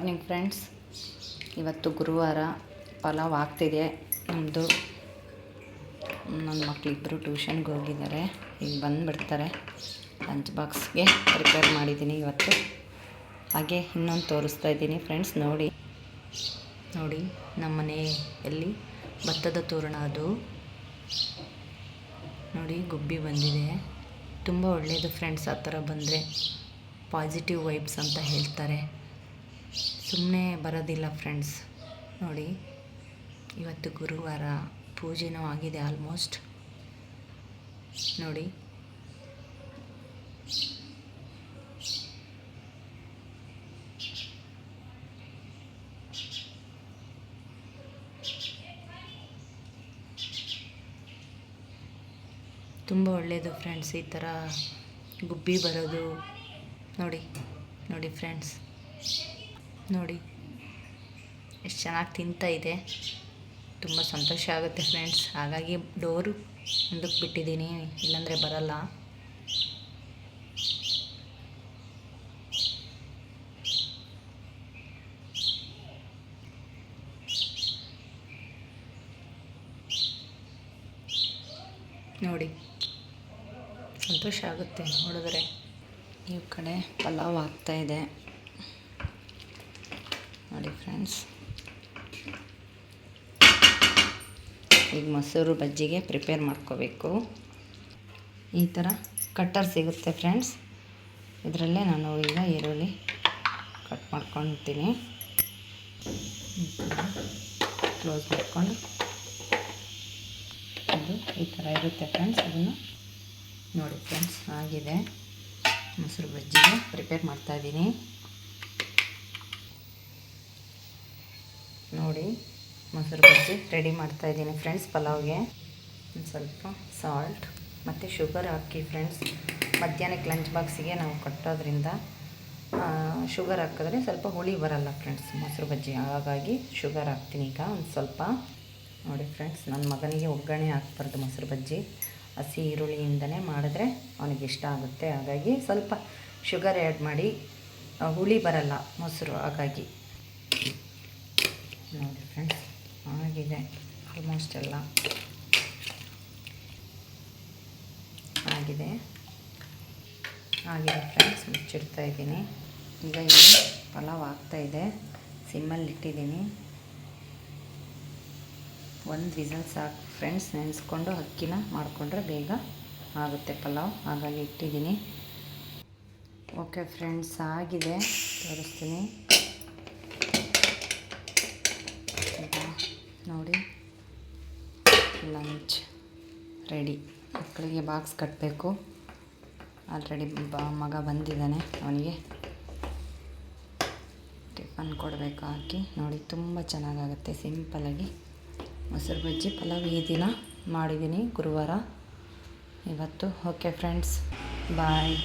Morning friends ಇವತ್ತು ಗುರುವಾರ ಪಲಾವ್ ಆಗ್ತಿದೆ. ನಮ್ಮದು ನನ್ನ ಮಕ್ಕಳಿಬ್ಬರು ಟ್ಯೂಷನ್ಗೆ ಹೋಗಿದ್ದಾರೆ. ಈಗ ಬಂದುಬಿಡ್ತಾರೆ. ಲಂಚ್ ಬಾಕ್ಸ್ಗೆ ಪ್ರಿಪೇರ್ ಮಾಡಿದ್ದೀನಿ ಇವತ್ತು. ಹಾಗೆ ಇನ್ನೊಂದು ತೋರಿಸ್ತಾ ಇದ್ದೀನಿ ಫ್ರೆಂಡ್ಸ್ ನೋಡಿ. ನೋಡಿ ನಮ್ಮ ಮನೆಯಲ್ಲಿ ಭತ್ತದ ತೋರಣ ಅದು. ನೋಡಿ, ಗುಬ್ಬಿ ಬಂದಿದೆ. ತುಂಬ ಒಳ್ಳೆಯದು ಫ್ರೆಂಡ್ಸ್ ಆ ಥರ ಬಂದರೆ ಪಾಸಿಟಿವ್ ವೈಬ್ಸ್ ಅಂತ ಹೇಳ್ತಾರೆ. ಸುಮ್ಮನೆ ಬರೋದಿಲ್ಲ ಫ್ರೆಂಡ್ಸ್ ನೋಡಿ, ಇವತ್ತು ಗುರುವಾರ ಪೂಜೆನೂ ಆಗಿದೆ ಆಲ್ಮೋಸ್ಟ್ ನೋಡಿ. ತುಂಬ ಒಳ್ಳೆಯದು ಫ್ರೆಂಡ್ಸ್ ಈ ಥರ ಗುಬ್ಬಿ ಬರೋದು. ನೋಡಿ ನೋಡಿ ಫ್ರೆಂಡ್ಸ್ ನೋಡಿ. ಎಷ್ಟು ಚೆನ್ನಾಗಿ ತಿಂತಾ ಇದೆ. ತುಂಬ ಸಂತೋಷ ಆಗುತ್ತೆ ಫ್ರೆಂಡ್ಸ್ ಹಾಗಾಗಿ ಡೋರು ಮುಂದಕ್ಕೆ ಬಿಟ್ಟಿದ್ದೀನಿ, ಇಲ್ಲಾಂದರೆ ಬರಲ್ಲ. ನೋಡಿ. ಸಂತೋಷ ಆಗುತ್ತೆ ನೋಡಿದ್ರೆ. ಈ ಕಡೆ ಪಲಾವ್ ಆಗ್ತಾಯಿದೆ ಫ್ರೆಂಡ್ಸ್ ಈಗ ಮೊಸರು ಬಜ್ಜಿಗೆ ಪ್ರಿಪೇರ್ ಮಾಡ್ಕೋಬೇಕು. ಈ ಥರ ಕಟ್ಟರ್ ಸಿಗುತ್ತೆ ಫ್ರೆಂಡ್ಸ್ ಇದರಲ್ಲೇ ನಾನು ಈಗ ಈರುಳ್ಳಿ ಕಟ್ ಮಾಡ್ಕೊತೀನಿ. ಕ್ಲೋಸ್ ಮಾಡಿಕೊಂಡು ಅದು ಈ ಥರ ಇರುತ್ತೆ ಫ್ರೆಂಡ್ಸ್ ಅದನ್ನು ನೋಡಿ ಫ್ರೆಂಡ್ಸ್ ಆಗಿದೆ. ಮೊಸರು ಬಜ್ಜಿಗೆ ಪ್ರಿಪೇರ್ ಮಾಡ್ತಾಯಿದ್ದೀನಿ ನೋಡಿ ಮೊಸರು ಬಜ್ಜಿ ರೆಡಿ ಮಾಡ್ತಾಯಿದ್ದೀನಿ ಫ್ರೆಂಡ್ಸ್ ಪಲಾವ್ಗೆ. ಒಂದು ಸ್ವಲ್ಪ ಸಾಲ್ಟ್ ಮತ್ತು ಶುಗರ್ ಹಾಕಿ ಫ್ರೆಂಡ್ಸ್ ಮಧ್ಯಾಹ್ನಕ್ಕೆ ಲಂಚ್ ಬಾಕ್ಸಿಗೆ ನಾವು ಕಟ್ಟೋದ್ರಿಂದ ಶುಗರ್ ಹಾಕಿದ್ರೆ ಸ್ವಲ್ಪ ಹುಳಿ ಬರಲ್ಲ ಫ್ರೆಂಡ್ಸ್ ಮೊಸರು ಬಜ್ಜಿ. ಹಾಗಾಗಿ ಶುಗರ್ ಹಾಕ್ತೀನಿ ಈಗ ಒಂದು ಸ್ವಲ್ಪ. ನೋಡಿ ಫ್ರೆಂಡ್ಸ್ ನನ್ನ ಮಗನಿಗೆ ಒಗ್ಗರಣೆ ಹಾಕ್ಬಾರ್ದು ಮೊಸರು ಬಜ್ಜಿ. ಹಸಿ ಈರುಳ್ಳಿಯಿಂದನೇ ಮಾಡಿದ್ರೆ ಅವನಿಗೆ ಇಷ್ಟ ಆಗುತ್ತೆ. ಹಾಗಾಗಿ ಸ್ವಲ್ಪ ಶುಗರ್ ಆ್ಯಡ್ ಮಾಡಿ ಹುಳಿ ಬರಲ್ಲ ಮೊಸರು. ಹಾಗಾಗಿ ನೋಡಿ ಫ್ರೆಂಡ್ಸ್ ಆಗಿದೆ. ಆಲ್ಮೋಸ್ಟ್ ಎಲ್ಲ ಆಗಿದೆ. ಆಗಿದೆ ಫ್ರೆಂಡ್ಸ್ ಮುಚ್ಚಿಡ್ತಾ ಇದ್ದೀನಿ. ಈಗ ಇಲ್ಲಿ ಪಲಾವ್ ಆಗ್ತಾಯಿದೆ ಸಿಮ್ಮಲ್ಲಿ ಇಟ್ಟಿದ್ದೀನಿ. ಒಂದು ವಿಸಲ್ ಸಾಕು ಫ್ರೆಂಡ್ಸ್ ನೆನೆಸ್ಕೊಂಡು ಅಕ್ಕಿನ ಮಾಡಿಕೊಂಡ್ರೆ ಬೇಗ ಆಗುತ್ತೆ ಪಲಾವ್. ಹಾಗಾಗಿ ಇಟ್ಟಿದ್ದೀನಿ. ಓಕೆ ಫ್ರೆಂಡ್ಸ್ ಆಗಿದೆ. ತೋರಿಸ್ತೀನಿ ನೋಡಿ ಲಂಚ್ ರೆಡಿ ಮಕ್ಕಳಿಗೆ ಬಾಕ್ಸ್ ಕಟ್ಟಬೇಕು ಆಲ್ರೆಡಿ ಬ, ಮಗ ಬಂದಿದ್ದಾನೆ ಅವನಿಗೆ. ಟಿಫನ್ ಕೊಡಬೇಕು ಹಾಕಿ. ನೋಡಿ, ತುಂಬ ಚೆನ್ನಾಗಾಗುತ್ತೆ. ಸಿಂಪಲಾಗಿ ಮೊಸರು ಬಜ್ಜಿ, ಪಲಾವ್ ಈ ದಿನ ಮಾಡಿದ್ದೀನಿ ಗುರುವಾರ. ಇವತ್ತು ಓಕೆ ಫ್ರೆಂಡ್ಸ್ ಬಾಯ್